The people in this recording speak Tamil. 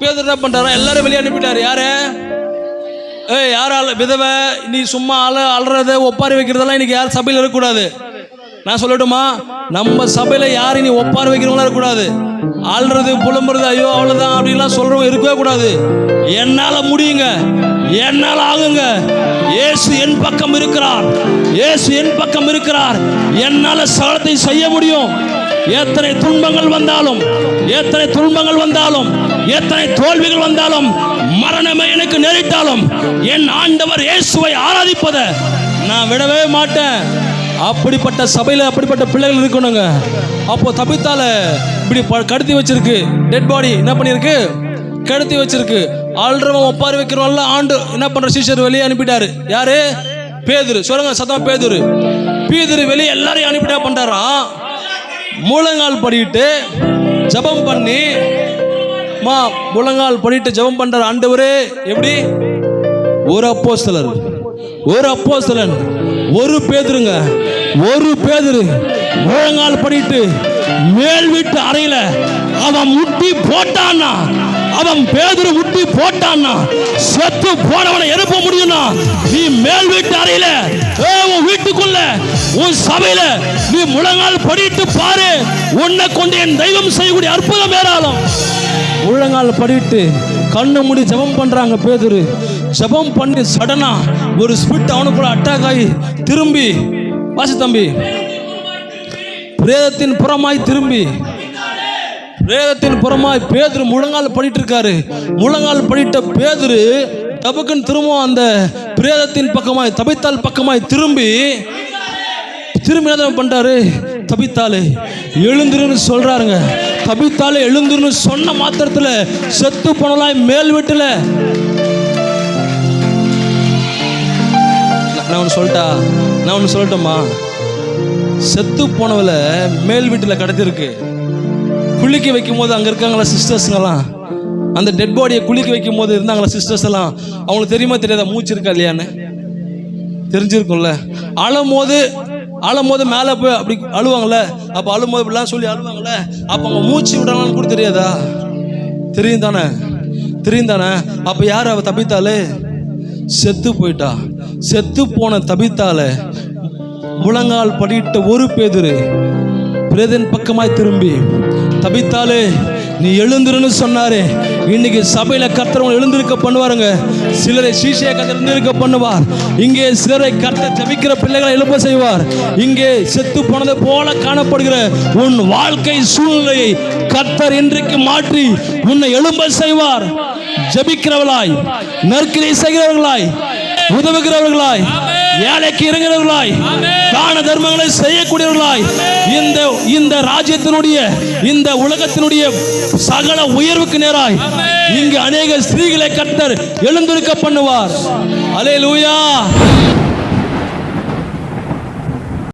பேதர் என்ன பண்றாரா எல்லாரும் வெளியே அனுப்பிட்டார். யாரு? ஏய் யாரால? விதவை நீ சும்மா அழ அழுறது ஒப்பாரி வைக்கிறதெல்லாம் இன்னைக்கு யார் சபையில் இருக்கக்கூடாது. நான் சொல்லட்டுமா? நம்ம சபையில் யார் நீ ஒப்பாரி வைக்கிறவங்களா இருக்கக்கூடாது. அல்றது புலம்புறது ஐயோ அவ்வளோதான் அப்படின்லாம் சொல்கிறவங்க இருக்கவே கூடாது. என்னால் முடியுங்க. என்னால் ஆகுங்க. இயேசு என் பக்கம் இருக்கிறார். இயேசு என் பக்கம் இருக்கிறார். என்னால் சகலத்தை செய்ய முடியும். எத்தனை துன்பங்கள் வந்தாலும் எத்தனை துன்பங்கள் வந்தாலும் எத்தனை தோல்விகள் வந்தாலும் மரணமே எனக்கு நேரிட்டாலும் என் ஆண்டவர் இயேசுவை ஆராதிப்பதை நான் விடவே மாட்டேன். அப்படிப்பட்ட சபையில் அப்படிப்பட்ட பிள்ளைகள் இருக்கணுங்க. அப்போ தப்பித்தால இப்படி ப- கடத்தி வச்சிருக்கு. டெட் பாடி என்ன பண்ணியிருக்கு? கடத்தி வச்சிருக்கு. ஆள்றவன் ஒப்பாரி வைக்கிறவன்ல ஆண்டு என்ன பண்ற? சீஷர் வெளியே அனுப்பிட்டாரு. யாரு? பேதுரு. சொல்லுங்க சத்தம் பேதுரு. பேதுரு வெளியே எல்லாரையும் அனுப்பிட்டா பண்றாராம் முழங்கால் படிட்டு ஜெபம் பண்ணி மா முழங்கால் படிட்டு ஜெபம் பண்ற ஆண்டவரே. எப்படி? ஒரு அப்போ சிலர் ஒரு அப்போ சிலன் ஒரு பேதுருங்க. ஒரு பேதுரு. முழங்கால் படிட்டு மேல் வீட்டு அறையில அவன் முட்டி போட்டான்னா அவன் பேதுரு முட்டி போட்டான்னா செத்து போனவனை எழுப்ப முடியும்னா நீ மேல் வீட்டு அறையில உன் வீட்டுக்குள்ள உன் சபையில நீ முழங்கால் படிட்டு பாரு. உன்னை கொண்டு என் தெய்வம் செய்யக்கூடிய அற்புதம் ஏராளம். முழங்கால் படிட்டு கண்ணு மூடி ஜபம் பண்றாங்க பேதுரு. ஜபம் பண்ணி சடனா ஒரு ஸ்பிட் அவனுக்குள்ள அட்டாக் ஆகி திரும்பி வாசி தம்பி பிரேதத்தின் புறமாய் திரும்பி பிரேதத்தின் புறமாய் பேதுரு முழங்கால் படிட்டு இருக்காரு முழங்கால் படிட்ட பேதுரு தபுக்குன்னு திரும்பவும் அந்த பிரேதத்தின் பக்கமாய் தபித்தால் பக்கமாய் திரும்பி திரும்பி என்ன பண்ணிட்டாரு? தபித்தாலே எழுந்துருன்னு சொல்கிறாருங்க தபித்தாலே எழுந்துருன்னு சொன்ன மாத்திரத்தில் செத்து போனலாய் மேல் வீட்டில். நான் ஒன்று சொல்லிட்டா நான் ஒன்று சொல்லட்டோமா? செத்து போனவில் மேல் வீட்டில் கிடச்சிருக்கு குளிக்க வைக்கும் போது அங்கே இருக்காங்களா சிஸ்டர்ஸுங்கெல்லாம் அந்த டெட் பாடியை குளிக்க வைக்கும் போது இருந்தாங்களா சிஸ்டர்ஸ் எல்லாம்? அவங்களுக்கு தெரியுமா தெரியாதா? மூச்சு இருக்கா இல்லையான்னு? தெரிஞ்சிருக்கும்ல. அழும் போது அழும் போது மேலே போய் அப்படி அழுவாங்கல்ல? அப்போ அழும் போது இப்படிலாம் சொல்லி அழுவாங்கல்ல? அப்போ அவங்க மூச்சு விடலாம்னு கூட தெரியாதா? தெரியும் தானே? தெரியும் தானே? அப்போ யார் அவள் தப்பித்தாலே செத்து போயிட்டா. செத்து போன தபித்தால முழங்கால் படிட்ட ஒரு பேதுரு பிரேதன் பக்கமாய் திரும்பி தபித்தாலே நீ எழுந்துருன்னு சொன்னாரே. இன்னைக்கு சபையில கர்த்தர் எழுந்திருக்க பண்ணுவாருங்க. சிலரை சீசையை கர்த்தர் எழுந்திருக்க பண்ணுவார். இங்கே சிலரை கர்த்தர் ஜபிக்கிற பிள்ளைகளை எழுப்ப செய்வார். இங்கே செத்து போனது போல காணப்படுகிற உன் வாழ்க்கை சூழ்நிலையை கர்த்தர் இன்றைக்கு மாற்றி உன்னை எழும்ப செய்வார். ஜபிக்கிறவளாய் நற்கிரை செய்கிறவர்களாய் உதவுகிறவர்களாய் ஏழைக்கு இறங்குகிறவர்களாய் தான தர்மங்களை செய்யக்கூடியவர்களாய் இந்த இந்த ராஜ்யத்தினுடைய இந்த உலகத்தினுடைய சகல உயர்வுக்கு நேராய் இங்கு அநேக ஸ்திரீகளை கர்த்தர் எழுந்திருக்க பண்ணுவார். அலே லூயா